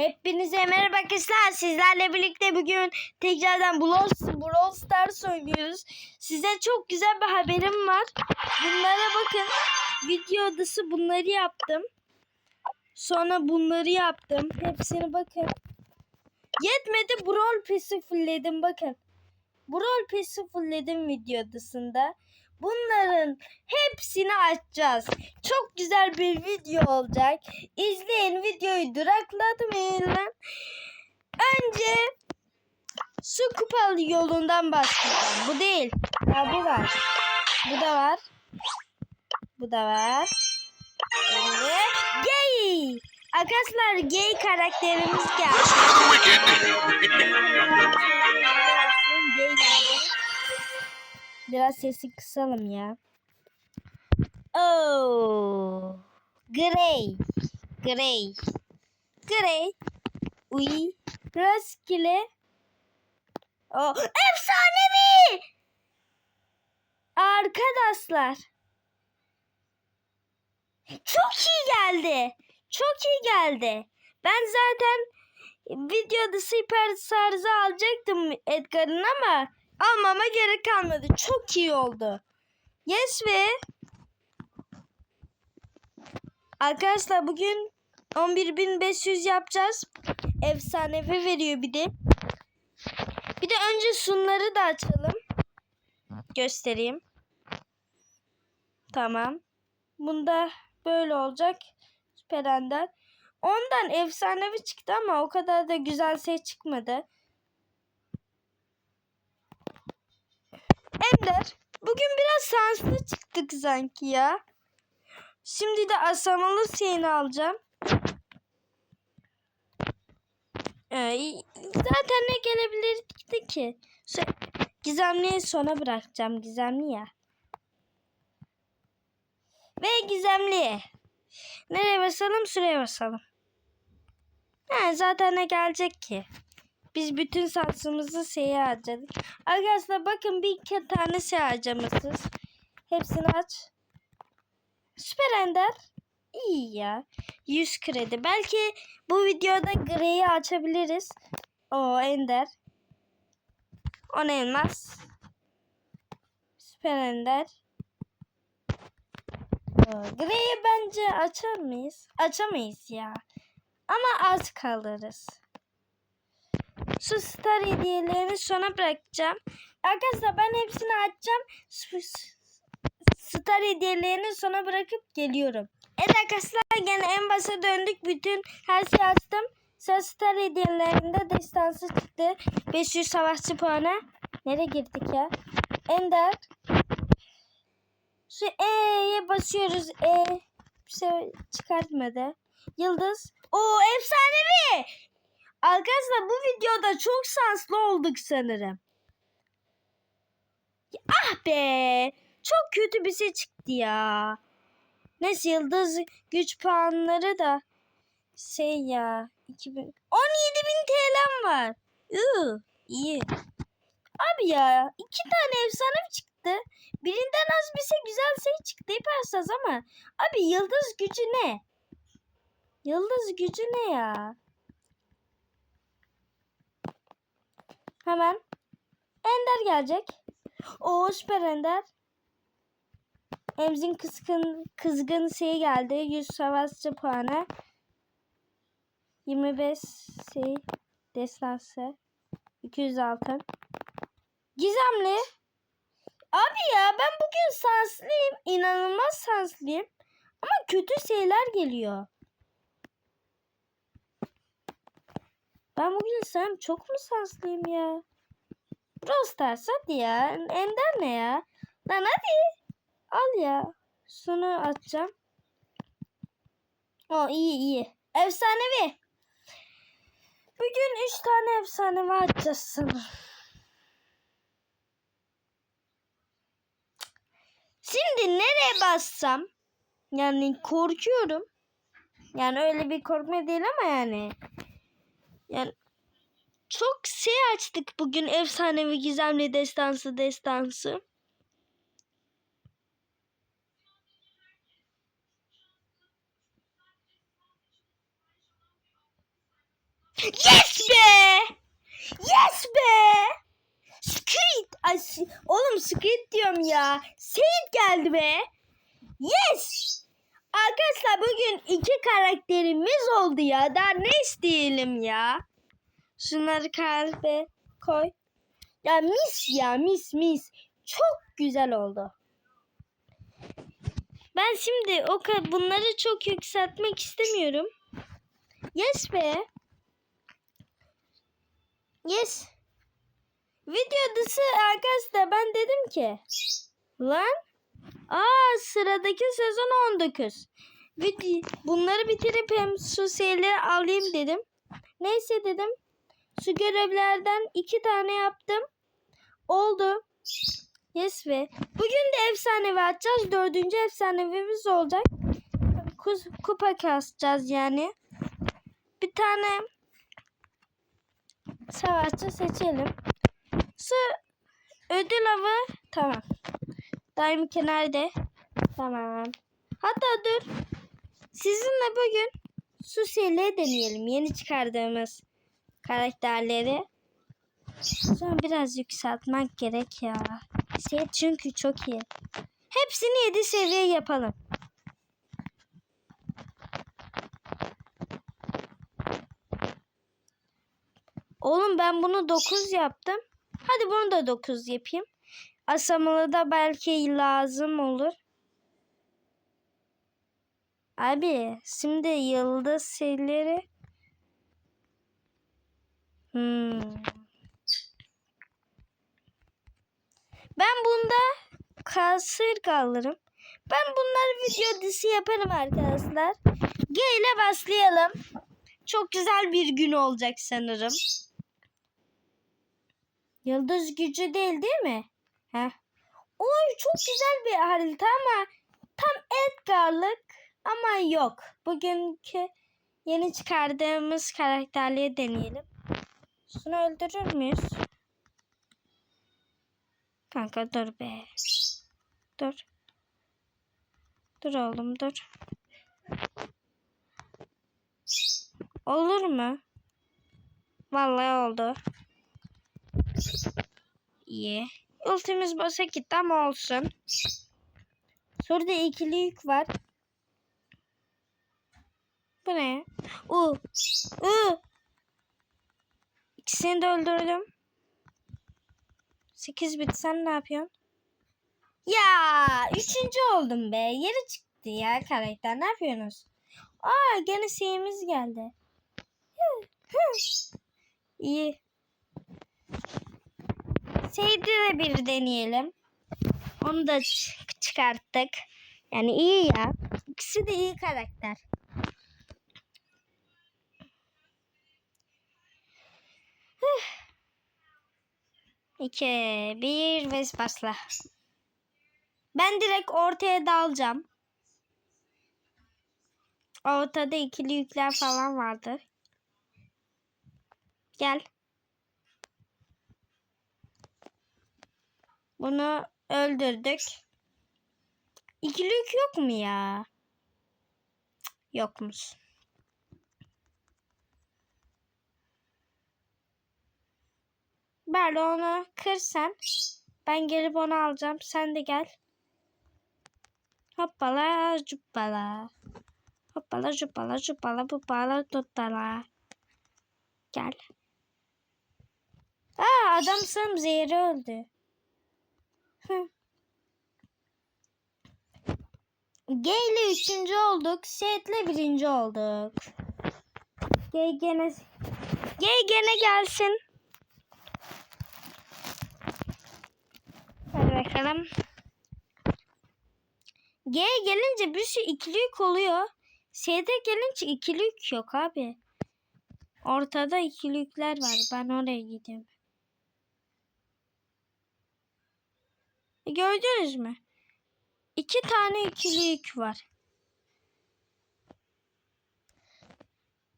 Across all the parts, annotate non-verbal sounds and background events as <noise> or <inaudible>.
Hepinize merhaba arkadaşlar. Sizlerle birlikte bugün tekrardan Brawl, Brawl Stars oynuyoruz. Size çok güzel bir haberim var. Bunlara bakın. Video odası bunları yaptım. Sonra bunları yaptım. Hepsini bakın. Yetmedi Brawl Pass'i fullledim bakın. Brawl Pass'i fullledim video odasında. Bunların hepsini açacağız. Çok güzel bir video olacak. İzleyin videoyu duraklatmayın. Önce su kupalı yolundan başlayacağım. Bu değil. Ha, bu var. Bu da var. Bu da var. Ve gay. Arkadaşlar gay karakterimiz geldi. Gay geldi. Biraz sesi kısalım ya. Oh. Grey. Grey. Grey. Uy. Rastgele. Oh. Efsanevi. Arkadaşlar. Çok iyi geldi. Çok iyi geldi. Ben zaten videoda süper sarızı alacaktım Edgar'ın ama almama gerek kalmadı. Çok iyi oldu. Yes ve arkadaşlar bugün 11.500 yapacağız. Efsanevi veriyor bir de. Bir de önce şunları da açalım. Göstereyim. Tamam. Bunda böyle olacak. Süper Ender. Ondan efsanevi çıktı ama o kadar da güzel şey çıkmadı. Ender. Bugün biraz şanslı çıktık sanki ya. Şimdi de asamalı şeyini alacağım. Ee, zaten ne gelebilirdi ki? Gizemliyi sona bırakacağım. Gizemli ya. Ve gizemli. Nereye basalım? Şuraya basalım. Ha, zaten ne gelecek ki? Biz bütün saksımızı şeye harcadık. Arkadaşlar bakın bir iki tane şey harcamışız. Hepsini aç. Süper Ender. İyi ya. 100 kredi. Belki bu videoda Grey'i açabiliriz. O Ender. On elmas. Süper Ender. Oo, Grey'i bence açar mıyız? Açamayız ya. Ama az kalırız. Şu star hediyelerini sona bırakacağım. Arkadaşlar ben hepsini açacağım. Star hediyelerini sona bırakıp geliyorum. Evet arkadaşlar gene en başa döndük. Bütün her şeyi açtım. Sonra star hediyelerinde destansı çıktı. 500 savaşçı puanı. Nereye girdik ya? Ender. Şu E'ye basıyoruz. E. Bir şey çıkartmadı. Yıldız. Oo efsanevi. Arkadaşlar bu videoda çok şanslı olduk sanırım. Ah be. Çok kötü bir şey çıktı ya. Neyse yıldız güç puanları da şey ya 2000 17.000 TL'm var. Iı, iyi. Abi ya iki tane efsane çıktı? Birinden az bir şey güzel şey çıktı yaparsız ama abi yıldız gücü ne? Yıldız gücü ne ya? Hemen Ender gelecek. O süper Ender. Emzin kızgın, kızgın şey geldi. 100 savaşçı puanı. 25 şey destansı. 200 altın. Gizemli. Abi ya ben bugün şanslıyım. İnanılmaz şanslıyım. Ama kötü şeyler geliyor. Ben bugün sen çok mu şanslıyım ya? Brawl Stars hadi ya. Ender ne ya? Lan hadi. Al ya. Şunu atacağım. O iyi iyi. Efsanevi. Bugün 3 tane efsanevi atacağız sanırım. Şimdi nereye bassam? Yani korkuyorum. Yani öyle bir korkma değil ama yani. Yani çok şey açtık bugün efsanevi gizemli destansı destansı. Yes be! Yes be! Squid! Ay, oğlum Squid diyorum ya. Seyit geldi be. Yes! Arkadaşlar bugün iki karakterimiz oldu ya. Daha ne isteyelim ya? Şunları kalbe koy. Ya mis ya mis mis. Çok güzel oldu. Ben şimdi o bunları çok yükseltmek istemiyorum. Yes be. Yes. Video dışı arkadaşlar ben dedim ki. Lan. Aa sıradaki sezon 19. Video, bunları bitirip hem su şeyleri alayım dedim. Neyse dedim. Su görevlerden iki tane yaptım. Oldu. Yes be. Bugün de efsanevi atacağız. Dördüncü efsanevimiz olacak. Kuz- Kupa kasacağız yani. Bir tane savaşçı seçelim. Su ödül avı tamam. Daim kenarda. Tamam. Hatta dur. Sizinle bugün Susie'yle deneyelim. Yeni çıkardığımız karakterleri. Sonra biraz yükseltmek gerek ya. Şey çünkü çok iyi. Hepsini 7 seviye yapalım. Oğlum ben bunu 9 yaptım. Hadi bunu da 9 yapayım. Asamalı da belki lazım olur. Abi şimdi yıldız şeyleri Hmm. Ben bunda kasırga alırım. Ben bunları video dizisi yaparım arkadaşlar. G ile başlayalım. Çok güzel bir gün olacak sanırım. Yıldız gücü değil değil mi? Heh. Oy çok güzel bir harita ama tam Edgar'lık ama yok. Bugünkü yeni çıkardığımız karakterleri deneyelim. Şunu öldürür müyüz? Kanka dur be. Dur. Dur oğlum dur. Olur mu? Vallahi oldu. İyi. Ultimiz basa gitti ama olsun. Şurada ikili yük var. Bu ne? U. U. İkisini de öldürdüm. 8 bit sen ne yapıyorsun? Ya üçüncü oldum be. Yeri çıktı ya karakter. Ne yapıyorsunuz? Aa gene şeyimiz geldi. İyi. Seydi de bir deneyelim. Onu da çıkarttık. Yani iyi ya. İkisi de iyi karakter. İki, bir ve başla. Ben direkt ortaya dalacağım. Ortada ikili yükler falan vardı. Gel. Bunu öldürdük. İkili yük yok mu ya? Yokmuş. Böyle onu kırsan ben gelip onu alacağım. Sen de gel. Hoppala cuppala. Hoppala cuppala cuppala buppala tuttala. Gel. Aa adam sanırım zehri öldü. G ile üçüncü olduk. Set ile birinci olduk. G gene G gene gelsin. Hadi bakalım. G gelince bir sürü ikilik oluyor. S'de gelince ikilik yok abi. Ortada ikilikler var. Ben oraya gidiyorum. Gördünüz mü? İki tane ikilik var.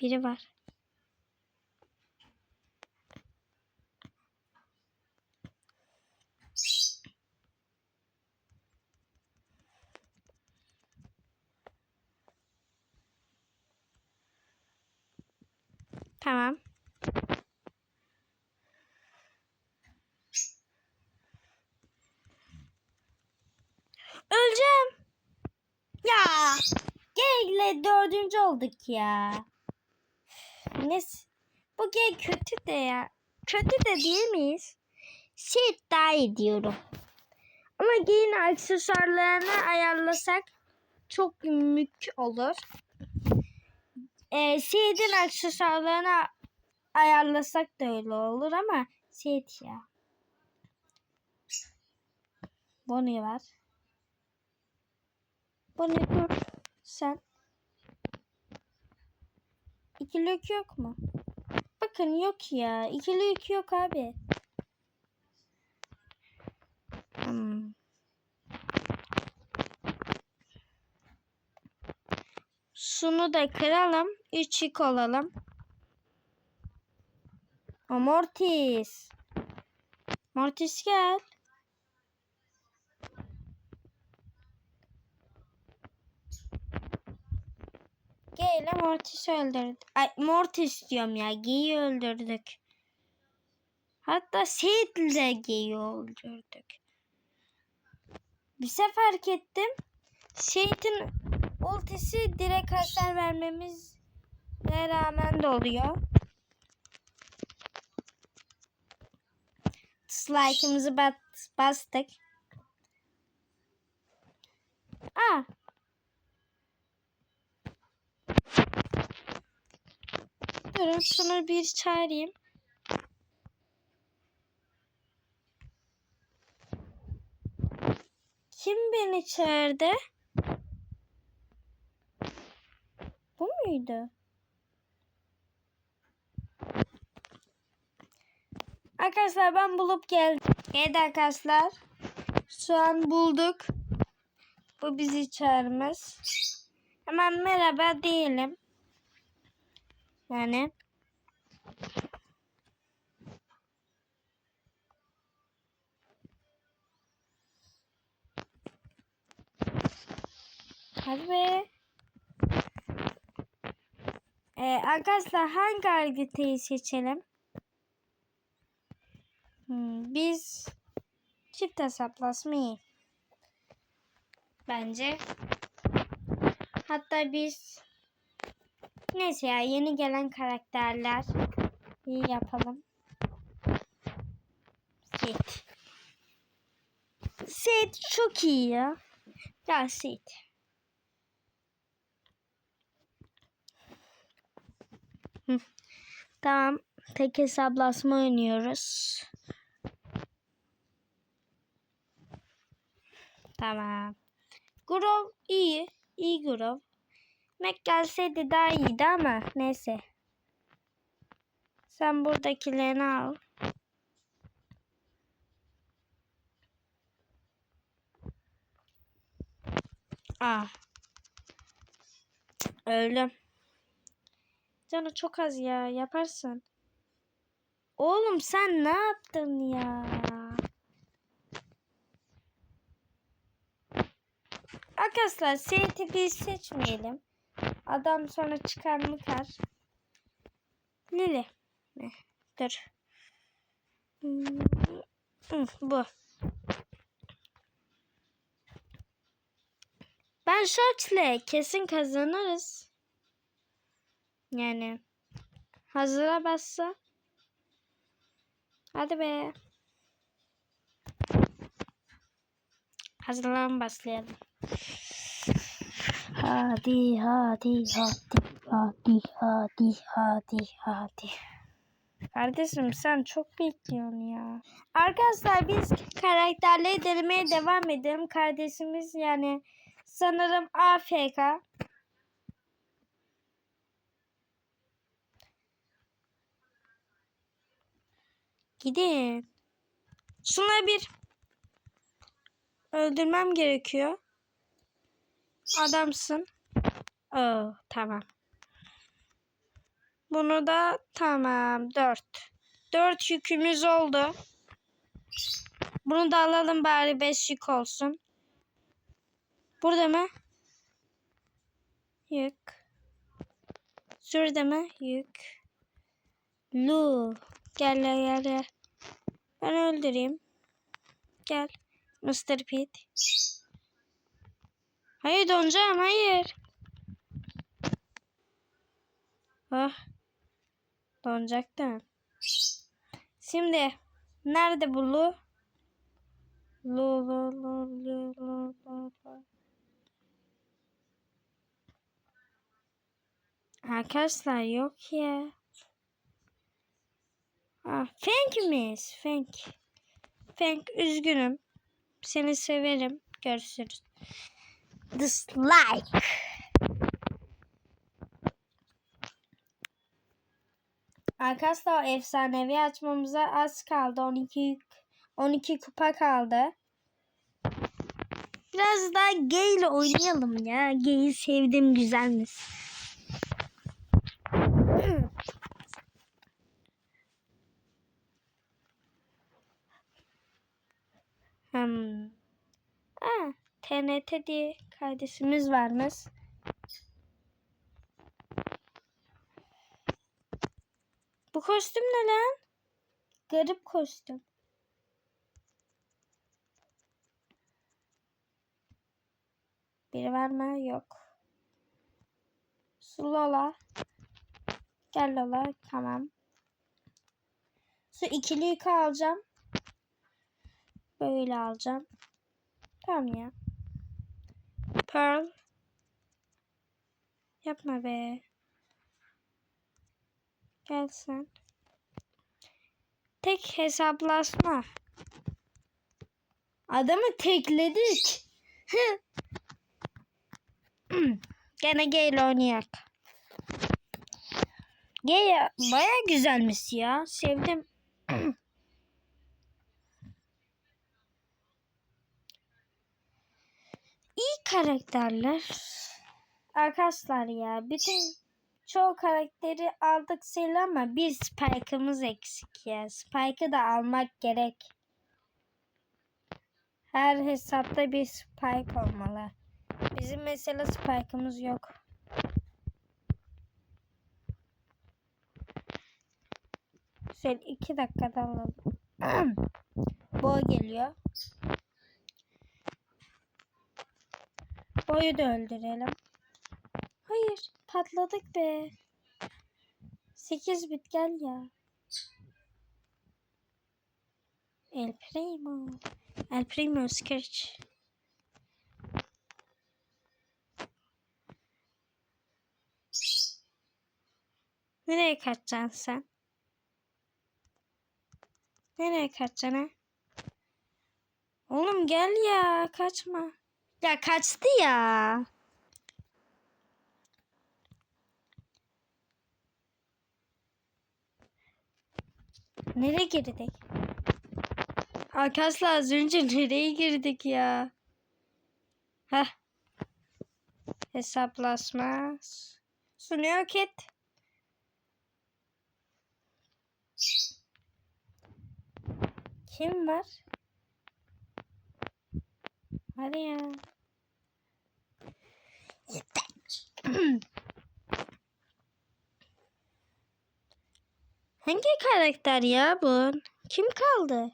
Biri var. Tamam. Öleceğim. Ya. Dördüncü olduk ya. Ne? Bu G kötü de ya. Kötü de değil miyiz? Şey daha iyi. Ama G'nin aksesuarlarını ayarlasak çok mük olur. Ee, Seed'in aksesuarlarını ayarlasak da öyle olur ama Seed ya. Bonnie var. Bonnie dur. Sen. İkilik yok mu? Bakın yok ya. İkilik yok abi. Hmm. Şunu da kıralım. 3 yük olalım. O Mortis. Mortis gel. G ile Mortis öldürdük. Ay Mortis diyorum ya. G'yi öldürdük. Hatta Sid ile G'yi öldürdük. Bir sefer fark ettim. Shade'in ultisi direkt hasar vermemiz rağmen de oluyor. Dislike'ımızı bastık. Aa. Durun şunu bir çağırayım. Kim beni çağırdı? Bu muydu? Arkadaşlar ben bulup geldim. Evet arkadaşlar. Şu an bulduk. Bu bizi çağırmış. Hemen merhaba diyelim. Yani. Hadi be. Ee, arkadaşlar hangi haritayı seçelim? Hmm, biz çift hesaplaşma iyi. Bence. Hatta biz neyse ya yeni gelen karakterler iyi yapalım. Set. Set çok iyi ya. Ya. Hı. Tamam. Tek hesaplaşma oynuyoruz. Tamam. Grove iyi. İyi Grove. Mac gelseydi daha iyiydi ama neyse. Sen buradakilerini al. Ah. Öldüm. Canı çok az ya. Yaparsın. Oğlum sen ne yaptın ya? Arkadaşlar seyiti biz seçmeyelim. Adam sonra çıkar mı kar? Lili. Ne? Dur. Bu. Ben şortle kesin kazanırız. Yani hazıra bassa. Hadi be. Hazırlan başlayalım. Hadi hadi hadi hadi hadi hadi hadi. Kardeşim sen çok bekliyorsun ya. Arkadaşlar biz karakterleri denemeye devam edelim. Kardeşimiz yani sanırım AFK. Gidin. Şuna bir öldürmem gerekiyor. Adamsın. Oo, tamam. Bunu da tamam. Dört. Dört yükümüz oldu. Bunu da alalım bari beş yük olsun. Burada mı? Yük. Şurada mı? Yük. Lu. Gel gel gel. gel. Ben öldüreyim. Gel. Mr. Pete. Hayır donacağım hayır. Ah. Donacaktım. Şimdi nerede bu Lu? Lu lu lu lu lu lu. Arkadaşlar yok ya. Ah, Frank miyiz? Frank. Frank üzgünüm. Seni severim. Görüşürüz. Dislike. Arkadaşlar efsanevi açmamıza az kaldı. 12 12 kupa kaldı. Biraz daha gay ile oynayalım ya. Gay'i sevdim güzelmiş. <clears throat> Hmm. Aa, TNT diye kardeşimiz varmış. Bu kostüm ne lan? Garip kostüm. Biri var mı? Yok. Su Lola. Gel Lola. Tamam. Su ikili yükü alacağım. Böyle alacağım. Tamam ya. Pearl. Yapma be. Gel sen. Tek hesaplaşma. Adamı tekledik. <clears throat> Gene ile oynayak. Gay baya güzelmiş ya. Sevdim. <clears throat> İyi karakterler. Arkadaşlar ya bütün çoğu karakteri aldık sayılır ama bir Spike'ımız eksik ya. Spike'ı da almak gerek. Her hesapta bir Spike olmalı. Bizim mesela Spike'ımız yok. Şöyle iki dakikada alalım. <clears throat> Boğa geliyor. Boyu da öldürelim. Hayır patladık be. 8 bit gel ya. El Primo. El Primo Scratch. Nereye kaçacaksın sen? Nereye kaçacaksın ha? Oğlum gel ya kaçma. Ya kaçtı ya. Nereye girdik? Arkadaşlar az önce nereye girdik ya? Heh. Hesaplaşma. Sunuyor kit. Kim var? Hadi ya. <clears throat> Hangi karakter ya bu? Kim kaldı?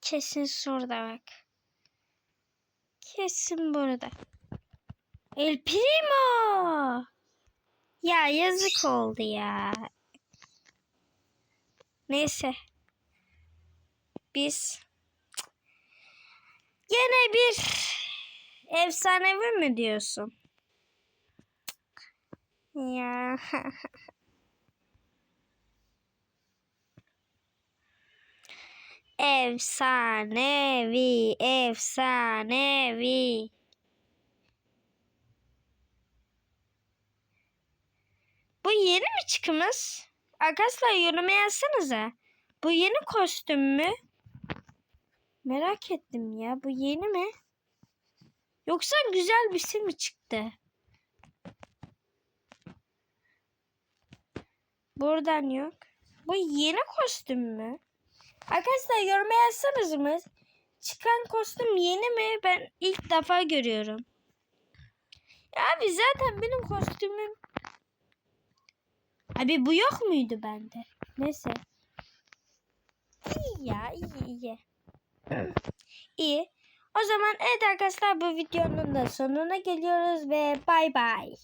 Kesin şurada bak. Kesin burada. El Primo. Ya yazık oldu ya. Neyse. Biz Yine bir efsanevi mi diyorsun? Ya. <laughs> efsanevi, efsanevi. Bu yeni mi çıkmış? Arkadaşlar yoruma yazsanıza. Bu yeni kostüm mü? Merak ettim ya. Bu yeni mi? Yoksa güzel bir şey mi çıktı? Buradan yok. Bu yeni kostüm mü? Arkadaşlar yoruma yazsanız mı? Çıkan kostüm yeni mi? Ben ilk defa görüyorum. Ya abi zaten benim kostümüm Abi bu yok muydu bende? Neyse. İyi ya iyi iyi. İyi. O zaman evet arkadaşlar bu videonun da sonuna geliyoruz ve bay bay.